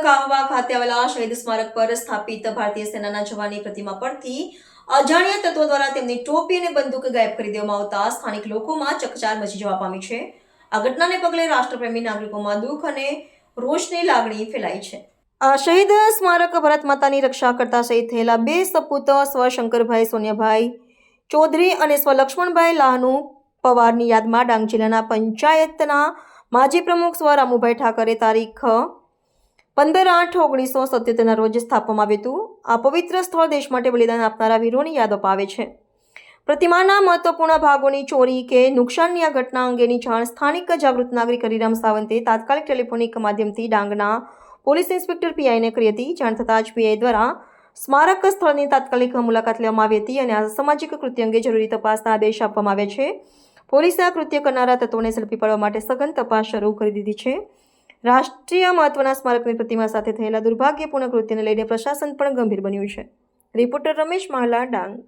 કાહવા ખાતે આવેલા શહીદ સ્મારક પર સ્થાપિત ભારતીય સેનાના જવાનની પ્રતિમા પરથી અજાણ્યા તત્વો દ્વારા તેમની ટોપી અને બંદૂક ગાયબ કરી દેવામાં આવતા સ્થાનિક લોકોમાં ચકચાર મચી જવા પામી છે. આ ઘટનાને પગલે રાષ્ટ્રપ્રેમી નાગરિકોમાં દુઃખ અને રોષની લાગણી ફેલાઈ છે. આ શહીદ સ્મારક ભારત માતાની રક્ષા કરતા શહીદ થયેલા બે સપૂત સ્વ શંકરભાઈ સોનિયાભાઈ ચૌધરી અને સ્વ લક્ષ્મણભાઈ લાહનુ પવારની યાદમાં ડાંગ જિલ્લાના પંચાયતના માજી પ્રમુખ સ્વ રામુભાઈ ઠાકરે તારીખ પંદર આઠ ઓગણીસો સત્યોતેરના રોજ સ્થાપવામાં આવ્યું હતું. આ પવિત્ર સ્થળ દેશ માટે બલિદાન આપનારા વીરોની યાદ અપાવે છે. પ્રતિમાના મહત્વપૂર્ણ ભાગોની ચોરી કે નુકસાનની આ ઘટના અંગેની જાણ સ્થાનિક જાગૃત નાગરિક હરિરામ સાવંતે તાત્કાલિક ટેલિફોનિક માધ્યમથી ડાંગના પોલીસ ઇન્સ્પેક્ટર પીઆઈને કરી હતી. જાણ થતાં જ પીઆઈ દ્વારા સ્મારક સ્થળની તાત્કાલિક મુલાકાત લેવામાં આવી હતી અને આ સામાજિક કૃત્ય અંગે જરૂરી તપાસના આદેશ આપવામાં આવ્યા છે. પોલીસે આ કૃત્ય કરનારા તત્વોને ઝડપી પાડવા માટે સઘન તપાસ શરૂ કરી દીધી છે. રાષ્ટ્રીય મહત્વના સ્મારકની પ્રતિમા સાથે થયેલા દુર્ભાગ્યપૂર્ણ કૃત્યને લઈને પ્રશાસન પણ ગંભીર બન્યું છે. રિપોર્ટર રમેશ મહાલા ડાંગ.